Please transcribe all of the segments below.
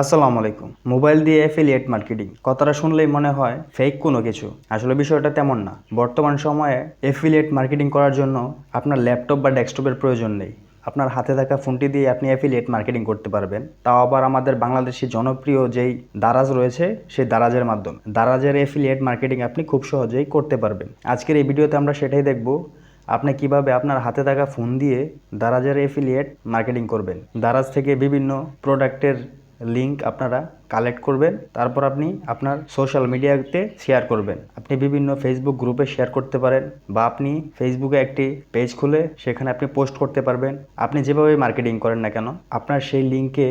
আসসালামু আলাইকুম। মোবাইল দিয়ে অ্যাফিলিয়েট মার্কেটিং কথাটা শুনলেই মনে হয় ফেক কোনো কিছু। আসলে বিষয়টা তেমন না। বর্তমান সময়ে অ্যাফিলিয়েট মার্কেটিং করার জন্য আপনার ল্যাপটপ বা ডেস্কটপের প্রয়োজন নেই। আপনার হাতে থাকা ফোনটি দিয়ে আপনি অ্যাফিলিয়েট মার্কেটিং করতে পারবেন। তাও আবার আমাদের বাংলাদেশি জনপ্রিয় যেই দারাজ রয়েছে, সেই দারাজের মাধ্যমে। দারাজের অ্যাফিলিয়েট মার্কেটিং আপনি খুব সহজেই করতে পারবেন। আজকের এই ভিডিওতে আমরা সেটাই দেখব, আপনি কীভাবে আপনার হাতে থাকা ফোন দিয়ে দারাজের এফিলিয়েট মার্কেটিং করবেন। দারাজ থেকে বিভিন্ন প্রোডাক্টের লিংক আপনারা কালেক্ট করবেন, তারপর আপনি আপনার সোশ্যাল মিডিয়াতে শেয়ার করবেন। আপনি বিভিন্ন ফেসবুক গ্রুপে শেয়ার করতে পারেন বা আপনি ফেসবুকে একটি পেজ খুলে সেখানে আপনি পোস্ট করতে পারবেন। আপনি যেভাবে মার্কেটিং করেন না কেন, আপনার সেই লিঙ্কে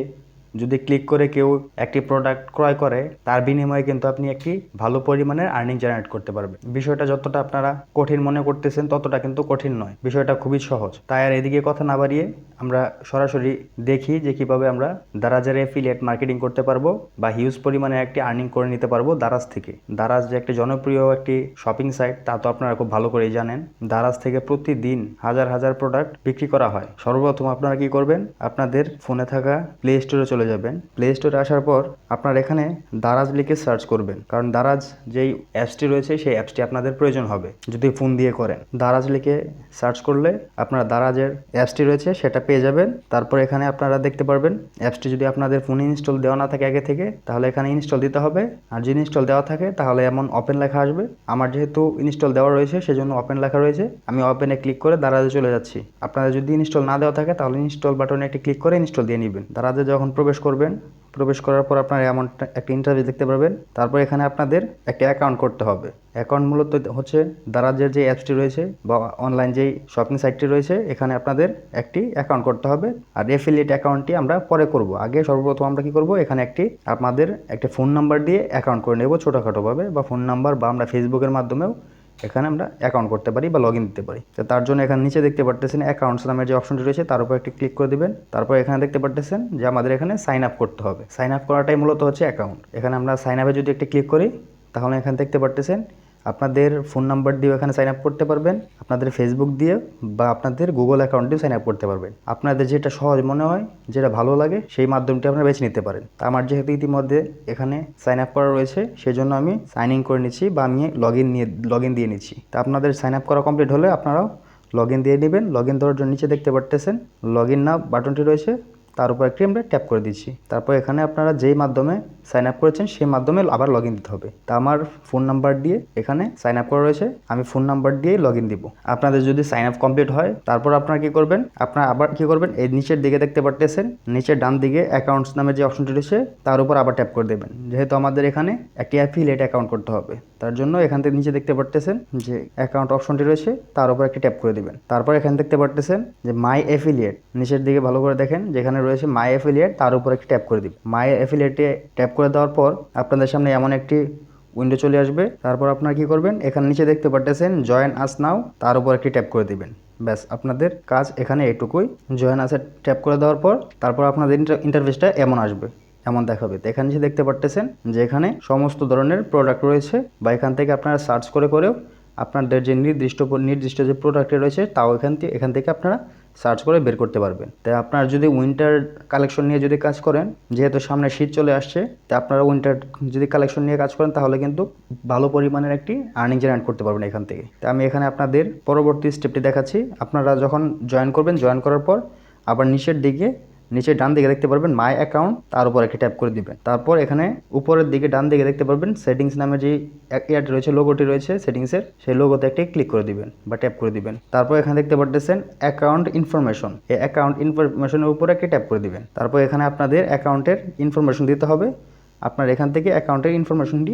যদি ক্লিক করে কেউ একটি প্রোডাক্ট ক্রয় করে, তার বিনিময়ে কিন্তু আপনি একটি ভালো পরিমাণের আর্নিং জেনারেট করতে পারবেন। বিষয়টা যতটা আপনারা কঠিন মনে করতেছেন, ততটা কিন্তু কঠিন নয়। বিষয়টা খুবই সহজ। তাই আর এদিকে কথা না বাড়িয়ে আমরা সরাসরি দেখি যে কীভাবে আমরা দারাজের এফিলিয়েট মার্কেটিং করতে পারব বা হিউজ পরিমাণে একটি আর্নিং করে নিতে পারব দারাজ থেকে। দারাজ যে একটি জনপ্রিয় একটি শপিং সাইট তা তো আপনারা খুব ভালো করেই জানেন। দারাজ থেকে প্রতিদিন হাজার হাজার প্রোডাক্ট বিক্রি করা হয়। সর্বপ্রথম আপনারা কি করবেন? আপনাদের ফোনে থাকা প্লে স্টোরে চলে যাবেন। প্লে স্টোরে আসার পর আপনার এখানে দারাজ লিখে সার্চ করবেন। কারণ দারাজ যেই অ্যাপসটি রয়েছে, সেই অ্যাপসটি আপনাদের প্রয়োজন হবে, যদি ফোন দিয়ে করেন। দারাজ লিখে সার্চ করলে আপনারা দারাজের অ্যাপসটি রয়েছে, সেটা পেয়ে যাবেন। তারপর এখানে আপনারা দেখতে পারবেন অ্যাপসটি যদি আপনাদের ফোনে ইনস্টল দেওয়া না থাকে আগে থেকে, তাহলে এখানে ইনস্টল দিতে হবে। আর যদি ইনস্টল দেওয়া থাকে, তাহলে এমন ওপেন লেখা আসবে। আমার যেহেতু ইনস্টল দেওয়া রয়েছে, সেজন্য ওপেন লেখা রয়েছে। আমি ওপেনে ক্লিক করে দারাজে চলে যাচ্ছি। আপনারা যদি ইনস্টল না দেওয়া থাকে, তাহলে ইনস্টল বাটনে একটি ক্লিক করে ইনস্টল দিয়ে নেবেন। দারাজে যখন প্রবেশ করবেন। প্রবেশ করার পর আপনার এমন একটা ইন্টারভিউ দেখতে পারবেন। তারপর এখানে আপনাদের একটা অ্যাকাউন্ট করতে হবে। অ্যাকাউন্ট মূলত হচ্ছে দারাজের যে অ্যাপসটি রয়েছে বা অনলাইন যেই শপিং সাইটটি রয়েছে, এখানে আপনাদের একটি অ্যাকাউন্ট করতে হবে। আর এফিলিয়েট অ্যাকাউন্টটি আমরা পরে করব। আগে সর্বপ্রথম আমরা কি করব? এখানে একটি আপনাদের একটা ফোন নাম্বার দিয়ে অ্যাকাউন্ট করে নেব ছোটোখাটোভাবে বা ফোন নাম্বার বা আমরা ফেসবুকের মাধ্যমেও এখানে আমরা অ্যাকাউন্ট করতে পারি বা লগ ইন দিতে পারি। তো তার জন্য এখানে নিচে দেখতে পারতেছেন অ্যাকাউন্টস নামের যে অপশনটি রয়েছে, তার উপর একটি ক্লিক করে দেবেন। তারপর এখানে দেখতে পারতেছেন যে আমাদের এখানে সাইন আপ করতে হবে। সাইন আপ করাটাই মূলত হচ্ছে অ্যাকাউন্ট এখানে আমরা সাইন আপে যদি একটি ক্লিক করি, তাহলে এখানে দেখতে পারতেছেন আপনাদের ফোন নাম্বার দিয়েও এখানে সাইন আপ করতে পারবেন, আপনাদের ফেসবুক দিয়ে বা আপনাদের গুগল অ্যাকাউন্ট দিয়েও সাইন আপ করতে পারবেন। আপনাদের যেটা সহজ মনে হয়, যেটা ভালো লাগে, সেই মাধ্যমটি আপনারা বেছে নিতে পারেন। তা আমার যেহেতু ইতিমধ্যে এখানে সাইন আপ করা রয়েছে সেই জন্য আমি সাইন ইন করে নিচ্ছি বা আমি লগ ইন নিয়ে লগ ইন দিয়ে নিচ্ছি। তা আপনাদের সাইন আপ করা কমপ্লিট হলে আপনারাও লগ ইন দিয়ে নেবেন লগ ইন দেওয়ার জন্য নিচে দেখতে পারতেছেন লগ ইন না বাটনটি রয়েছে। তার উপর একটি আমরা ট্যাপ করে দিচ্ছি। তারপর এখানে আপনারা যেই মাধ্যমে সাইন আপ করেছেন, সেই মাধ্যমে আবার লগ দিতে হবে। তা আমার ফোন নাম্বার দিয়ে এখানে সাইন আপ করা রয়েছে। আমি ফোন নাম্বার দিয়েই লগ ইন দিব। আপনাদের যদি সাইন আপ কমপ্লিট হয়, তারপর আপনারা কি করবেন? আপনারা আবার কি করবেন? এই নিচের দিকে দেখতে পারতেছেন, নিচের ডান দিকে অ্যাকাউন্টস নামে যে অপশনটি রয়েছে, তার উপর আবার ট্যাপ করে দেবেন। যেহেতু আমাদের এখানে একটি অ্যাফিলিয়েট অ্যাকাউন্ট করতে হবে। তার জন্য এখান থেকে নিচে দেখতে পারতেছেন যে অ্যাকাউন্ট অপশনটি রয়েছে, তার উপর একটি ট্যাপ করে দিবেন। তারপর এখানে দেখতে পারতেছেন যে মাই অ্যাফিলিয়েট নিচের দিকে ভালো করে দেখেন, যেখানে রয়েছে মাই অ্যাফিলিয়েট তার উপর একটি ট্যাপ করে দিবেন। মাই অ্যাফিলিয়েটে ট্যাপ করে দেওয়ার পর আপনাদের সামনে এমন একটি উইন্ডো চলে আসবে। তারপর আপনারা কি করবেন? এখানে নিচে দেখতে পারতেছেন জয়েন আস নাও তার উপর একটি ট্যাপ করে দিবেন। ব্যাস, আপনাদের কাজ এখানে এটুকুই। জয়েন আসে ট্যাপ করে দেওয়ার পর, তারপর আপনাদের ইন্টারফেসটা এমন আসবে। এমন দেখাবে। তো এখানে যে দেখতে পারতেছেন যে এখানে সমস্ত ধরনের প্রোডাক্ট রয়েছে বা এখান থেকে আপনারা সার্চ করে করেও আপনাদের যে নির্দিষ্ট নির্দিষ্ট যে প্রোডাক্টটি রয়েছে তাও এখান থেকে এখান থেকে আপনারা সার্চ করে বের করতে পারবেন। তাই আপনারা যদি উইন্টার কালেকশন নিয়ে যদি কাজ করেন, যেহেতু সামনে শীত চলে আসছে, তা আপনারা উইন্টার যদি কালেকশন নিয়ে কাজ করেন, তাহলে কিন্তু ভালো পরিমাণের একটি আর্নিং জেনারেট করতে পারবেন এখান থেকে। তা আমি এখানে আপনাদের পরবর্তী স্টেপটি দেখাচ্ছি। আপনারা যখন জয়েন করবেন জয়েন করার পর আবার নিচের দিকে নিচে ডান দিকে দেখতে পারবেন মাই অ্যাকাউন্ট, তার উপর একটি ট্যাপ করে দিবেন। তারপর এখানে উপরের দিকে ডান দিকে দেখতে পারবেন সেটিংস নামে যে ইয়ারটি রয়েছে, লোগোটি রয়েছে সেটিংসের, সেই লোগোতে একটি ক্লিক করে দিবেন বা ট্যাপ করে দিবেন। তারপর এখানে দেখতে পারতেছেন অ্যাকাউন্ট ইনফরমেশন। এই অ্যাকাউন্ট ইনফরমেশনের উপরে একটি ট্যাপ করে দিবেন। তারপর এখানে আপনাদের অ্যাকাউন্টের ইনফরমেশন দিতে হবে। আপনার এখান থেকে অ্যাকাউন্টের ইনফরমেশনটি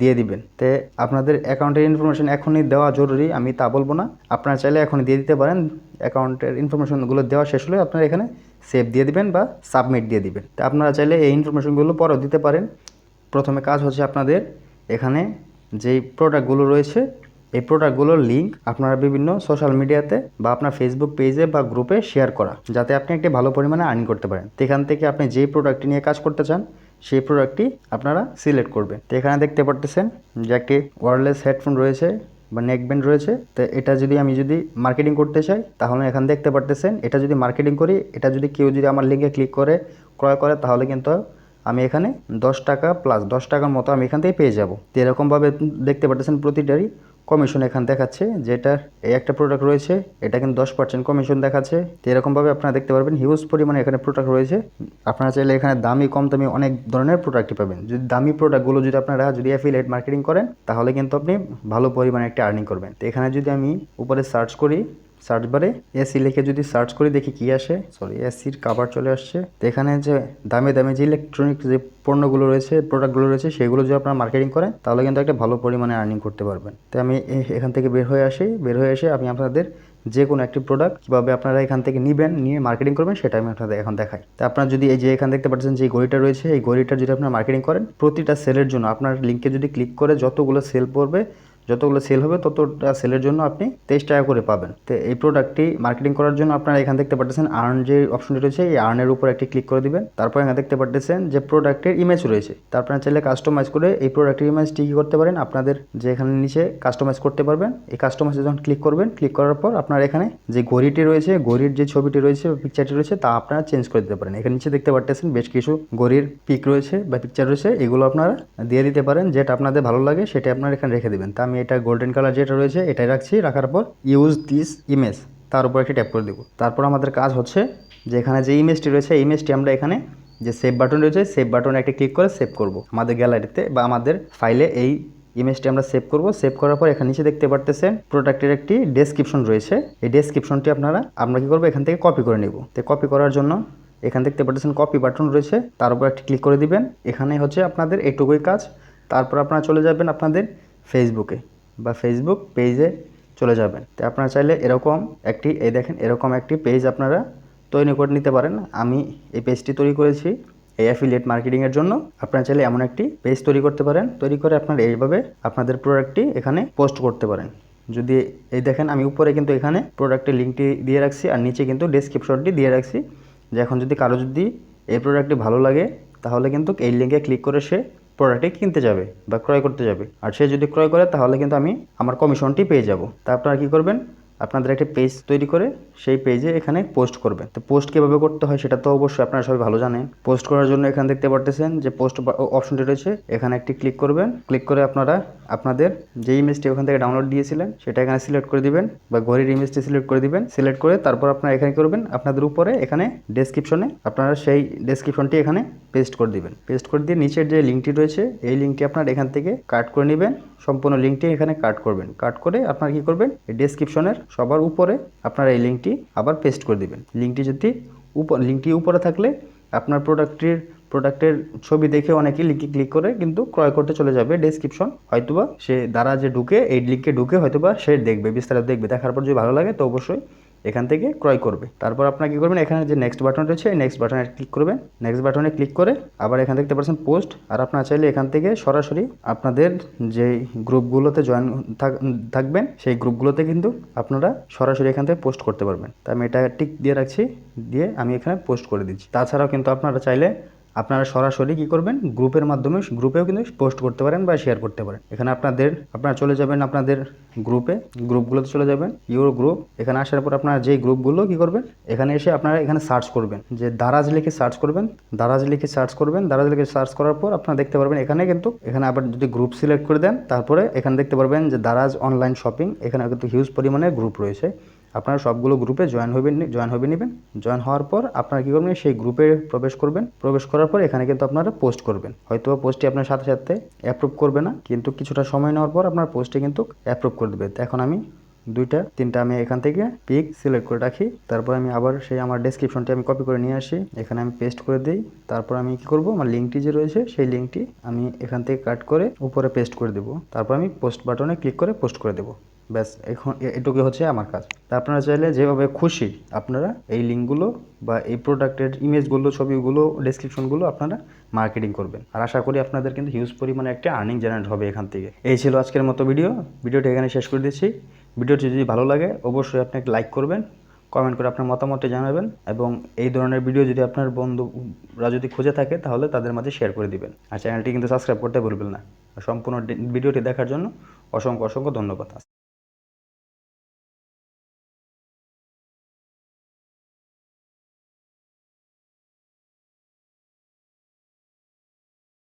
দিয়ে দিবেন। তে আপনাদের অ্যাকাউন্টের ইনফরমেশন এখনই দেওয়া জরুরি, আমি তা বলব না। আপনারা চাইলে এখনই দিয়ে দিতে পারেন। অ্যাকাউন্টের ইনফরমেশনগুলো দেওয়া শেষ হলে আপনারা এখানে সেভ দিয়ে দিবেন বা সাবমিট দিয়ে দিবেন। তা আপনারা চাইলে এই ইনফরমেশনগুলো পরেও দিতে পারেন। প্রথমে কাজ হচ্ছে আপনাদের এখানে যেই প্রোডাক্টগুলো রয়েছে, এই প্রোডাক্টগুলোর লিঙ্ক আপনারা বিভিন্ন সোশ্যাল মিডিয়াতে বা আপনার ফেসবুক পেজে বা গ্রুপে শেয়ার করা, যাতে আপনি একটি ভালো পরিমাণে আর্নিং করতে পারেন। এখান থেকে আপনি যেই প্রোডাক্টটি নিয়ে কাজ করতে চান সেই প্রোডাক্টটি আপনারা সিলেক্ট করবেন। তো এখানে দেখতে পারতেছেন যে একটি ওয়ারলেস হেডফোন রয়েছে বা নেকব্যান্ড রয়েছে। তো এটা যদি আমি যদি মার্কেটিং করতে চাই, তাহলে এখানে দেখতে পারতেছেন, এটা যদি মার্কেটিং করি, এটা যদি কেউ যদি আমার লিঙ্কে ক্লিক করে, ক্রয় করে, তাহলে কিন্তু আমি এখানে দশ টাকা প্লাস দশ টাকার মতো আমি এখান থেকে পেয়ে যাব। তো এরকমভাবে দেখতে পাচ্ছেন প্রতিটারই কমিশন এখানে দেখাচ্ছে যেটার এই একটা প্রোডাক্ট রয়েছে, এটা কিন্তু দশ পার্সেন্ট কমিশন দেখাচ্ছে। তো এরকমভাবে আপনারা দেখতে পারবেন হিউজ পরিমাণে এখানে প্রোডাক্ট রয়েছে। আপনারা চাইলে এখানে দামি, কম দামি অনেক ধরনের প্রোডাক্টই পাবেন। যদি দামি প্রোডাক্টগুলো যদি আপনারা যদি অ্যাফিলেট মার্কেটিং করেন, তাহলে কিন্তু আপনি ভালো পরিমাণে একটা আর্নিং করবেন। তো এখানে যদি আমি উপরে সার্চ করি সার্চ বারে এসি লিখে যদি সার্চ করি, দেখি কি আসে? সরি এসির কাভার চলে আসছে। তো এখানে যে দামে দামে যে ইলেকট্রনিক যে পণ্যগুলো রয়েছে প্রোডাক্টগুলো রয়েছে, সেগুলো যদি আপনারা মার্কেটিং করেন, তাহলে কিন্তু একটা ভালো পরিমাণে আর্নিং করতে পারবেন। তো আমি এখান থেকে বের হয়ে আসি। বের হয়ে এসে আমি আপনাদের যে কোনো একটি প্রোডাক্ট কীভাবে আপনারা এখান থেকে নেবেন, নিয়ে মার্কেটিং করবেন, সেটা আমি আপনাদের এখন দেখাই। তো আপনারা যদি এই যে এখান দেখতে পাচ্ছেন যে ঘড়িটা রয়েছে, এই ঘড়িটা যদি আপনারা মার্কেটিং করেন, প্রতিটা সেলের জন্য আপনার লিঙ্কে যদি ক্লিক করে যতগুলো সেল পড়বে যতগুলো সেল হবে ততটা সেলের জন্য আপনি তেইশ টাকা করে পাবেন। তো এই প্রোডাক্টটি মার্কেটিং করার জন্য আপনারা এখান দেখতে পাচ্ছেন আর্ন যে অপশনটি রয়েছে, এই আর্নের উপর একটি ক্লিক করে দিবেন। তারপর এখানে দেখতে পাচ্ছেন যে প্রোডাক্টের ইমেজ রয়েছে। তারপর চাইলে কাস্টমাইজ করে এই প্রোডাক্টের ইমেজটি কী করতে পারেন, আপনাদের যে এখানে নিচে কাস্টমাইজ করতে পারবেন। এই কাস্টমাইজে যখন ক্লিক করবেন ক্লিক করার পর আপনার এখানে যে ঘড়িটি রয়েছে, ঘড়ির যে ছবিটি রয়েছে পিকচারটি রয়েছে, তা আপনারা চেঞ্জ করে দিতে পারেন। এখানে নিচে দেখতে পাচ্ছেন বেশ কিছু ঘড়ির পিক রয়েছে বা পিকচার রয়েছে, এগুলো আপনারা দিয়ে দিতে পারেন, যেটা আপনাদের ভালো লাগে সেটা আপনারা এখানে রেখে দেবেন। তা আমি এটা গোল্ডেন কালার যেটা রয়েছে, এটাই রাখছি, রাখার পর ইউজ দিস ইমেজ তার উপর একটি ট্যাপ করে দেবো। তারপর আমাদের কাজ হচ্ছে যে এখানে যে ইমেজটি রয়েছে ইমেজটি আমরা এখানে যে সেভ বাটন রয়েছে সেভ বাটনে একটা ক্লিক করে সেভ করব। আমাদের গ্যালারিতে বা আমাদের ফাইলে এই ইমেজটি আমরা সেভ করব। সেভ করার পর এখানে নিচে দেখতে পারতেছেন প্রোডাক্টের একটি ডেসক্রিপশন রয়েছে। এই ডেসক্রিপশনটি আপনারা, আমরা কি করব, এখান থেকে কপি করে নেব। তো কপি করার জন্য এখান দেখতে পারতেছেন কপি বাটন রয়েছে, তার উপর একটি ক্লিক করে দিবেন। এখানে হচ্ছে আপনাদের এটুকুই কাজ। তারপর আপনারা চলে যাবেন আপনাদের ফেসবুকে বা ফেসবুক পেজে চলে যাবেন। তো আপনারা চাইলে এরকম একটি, এই দেখেন, এরকম একটি পেজ আপনারা তৈরি করে নিতে পারেন। আমি এই পেজটি তৈরি করেছি এই অ্যাফিলিয়েট মার্কেটিংয়ের জন্য। আপনারা চাইলে এমন একটি পেজ তৈরি করতে পারেন। তৈরি করে আপনারা এইভাবে আপনাদের প্রোডাক্টটি এখানে পোস্ট করতে পারেন। যদি, এই দেখেন, আমি উপরে কিন্তু এখানে প্রোডাক্টের লিঙ্কটি দিয়ে রাখছি আর নিচে কিন্তু ডেসক্রিপশনটি দিয়ে রাখছি। যে এখন যদি কারও যদি এই প্রোডাক্টটি ভালো লাগে, তাহলে কিন্তু এই লিঙ্কে ক্লিক করে সে প্রোডাক্টটি কিনতে যাবে বা ক্রয় করতে যাবে। আর সে যদি ক্রয় করে তাহলে কিন্তু আমি আমার কমিশনটি পেয়ে যাব। তা আপনারা কী করবেন? আপনাদের একটি পেজ তৈরি করে সেই পেজে এখানে পোস্ট করবেন তো পোস্ট কীভাবে করতে হয় সেটা তো অবশ্যই আপনারা সবাই ভালো জানেন। পোস্ট করার জন্য এখানে দেখতে পারতেছেন যে পোস্ট অপশনটি রয়েছে। এখানে একটি ক্লিক করবেন। ক্লিক করে আপনারা আপনাদের যে ইমেজটি ওখান থেকে ডাউনলোড দিয়েছিলেন, সেটা এখানে সিলেক্ট করে দিবেন বা ঘড়ির ইমেজটি সিলেক্ট করে দিবেন। সিলেক্ট করে তারপর আপনারা এখানে করবেন? আপনাদের উপরে এখানে ডেসক্রিপশনে আপনারা সেই ডেসক্রিপশনটি এখানে পেস্ট করে দিবেন। পেস্ট করে দিয়ে নিচের যে লিঙ্কটি রয়েছে, এই লিঙ্কটি আপনার এখান থেকে কাট করে নেবেন। সম্পূর্ণ লিঙ্কটি এখানে কাট করবেন। কাট করে আপনারা কী করবেন? এই ডেসক্রিপশনের সবার উপরে আপনারা এই লিঙ্কটি আবার পেস্ট করে দেবেন। লিঙ্কটি যদি উপর লিঙ্কটি উপরে থাকলে আপনার প্রোডাক্টটির প্রোডাক্টের ছবি দেখে অনেকেই লিঙ্কে ক্লিক করে কিন্তু ক্রয় করতে চলে যাবে ডেসক্রিপশন হয়তোবা সে দ্বারা যে ঢুকে, এই লিঙ্কে ঢুকে হয়তোবা সে দেখবে, বিস্তারিত দেখবে। দেখার পর যদি ভালো লাগে তো অবশ্যই এখান থেকে ক্রয় করবে। তারপর আপনারা কি করবেন? এখানে যে নেক্সট বাটন রয়েছে, এই নেক্সট বাটনে ক্লিক করবেন। নেক্সট বাটনে ক্লিক করে আবার এখান দেখতে পাচ্ছেন পোস্ট আর আপনারা চাইলে এখান থেকে সরাসরি আপনাদের যে গ্রুপগুলোতে জয়েন থাকবেন, সেই গ্রুপগুলোতে কিন্তু আপনারা সরাসরি এখান থেকে পোস্ট করতে পারবেন। তা আমি এটা টিক দিয়ে রাখছি, দিয়ে আমি এখানে পোস্ট করে দিচ্ছি। তাছাড়াও কিন্তু আপনারা চাইলে আপনারা সরাসরি কি করবেন? গ্রুপের মাধ্যমে গ্রুপেও কিন্তু পোস্ট করতে পারেন বা শেয়ার করতে পারেন। এখানে আপনাদের, আপনারা চলে যাবেন আপনাদের গ্রুপে, গ্রুপগুলোতে চলে যাবেন ইউর গ্রুপ। এখানে আসার পর আপনারা যেই গ্রুপগুলো কি করবেন? এখানে এসে আপনারা এখানে সার্চ করবেন। যে দারাজ লিখে সার্চ করবেন, দারাজ লিখে সার্চ করবেন, দারাজ লিখে সার্চ করার পর আপনারা দেখতে পারবেন এখানে কিন্তু, এখানে আবার যদি গ্রুপ সিলেক্ট করে দেন, তারপরে এখানে দেখতে পারবেন যে দারাজ অনলাইন শপিং, এখানে কিন্তু হিউজ পরিমাণে গ্রুপ রয়েছে। আপনারা সবগুলো গ্রুপে জয়েন হবেন জয়েন হবে নেবেন। জয়েন হওয়ার পর আপনারা কী করবেন? সেই গ্রুপে প্রবেশ করবেন। প্রবেশ করার পর এখানে কিন্তু আপনারা পোস্ট করবেন। হয়তো পোস্টটি আপনার সাথে সাথে অ্যাপ্রুভ করবে না, কিন্তু কিছুটা সময় নেওয়ার পর আপনার পোস্টটি কিন্তু অ্যাপ্রুভ করে দেবে। এখন আমি দুইটা, তিনটা আমি এখান থেকে পিক সিলেক্ট করে রাখি। তারপর আমি আবার সেই আমার ডেসক্রিপশনটি আমি কপি করে নিয়ে আসি। এখানে আমি পেস্ট করে দিই। তারপর আমি কি করব? আমার লিঙ্কটি যে রয়েছে, সেই লিঙ্কটি আমি এখান থেকে কাট করে উপরে পেস্ট করে দেবো। তারপর আমি পোস্ট বাটনে ক্লিক করে পোস্ট করে দেবো। ব্যাস, এখন এটুকু হচ্ছে আমার কাজ। তা আপনারা চাইলে যেভাবে খুশি আপনারা এই লিঙ্কগুলো বা এই প্রোডাক্টের ইমেজগুলো, ছবিগুলো ডেসক্রিপশনগুলো আপনারা মার্কেটিং করবেন। আর আশা করি আপনাদের কিন্তু হিউজ পরিমাণে একটা আর্নিং জেনারেট হবে এখান থেকে। এই ছিল আজকের মতো ভিডিও ভিডিওটি এখানে শেষ করে দিচ্ছি। ভিডিওটি যদি ভালো লাগে, অবশ্যই আপনি লাইক করবেন কমেন্ট করে আপনার মতামতটি জানাবেন এবং এই ধরনের ভিডিও যদি আপনার বন্ধুরা যদি খুঁজে থাকে, তাহলে তাদের মাঝে শেয়ার করে দিবেন। আর চ্যানেলটি কিন্তু সাবস্ক্রাইব করতে ভুলবেন না। সম্পূর্ণ ভিডিওটি দেখার জন্য অসংখ্য অসংখ্য ধন্যবাদ।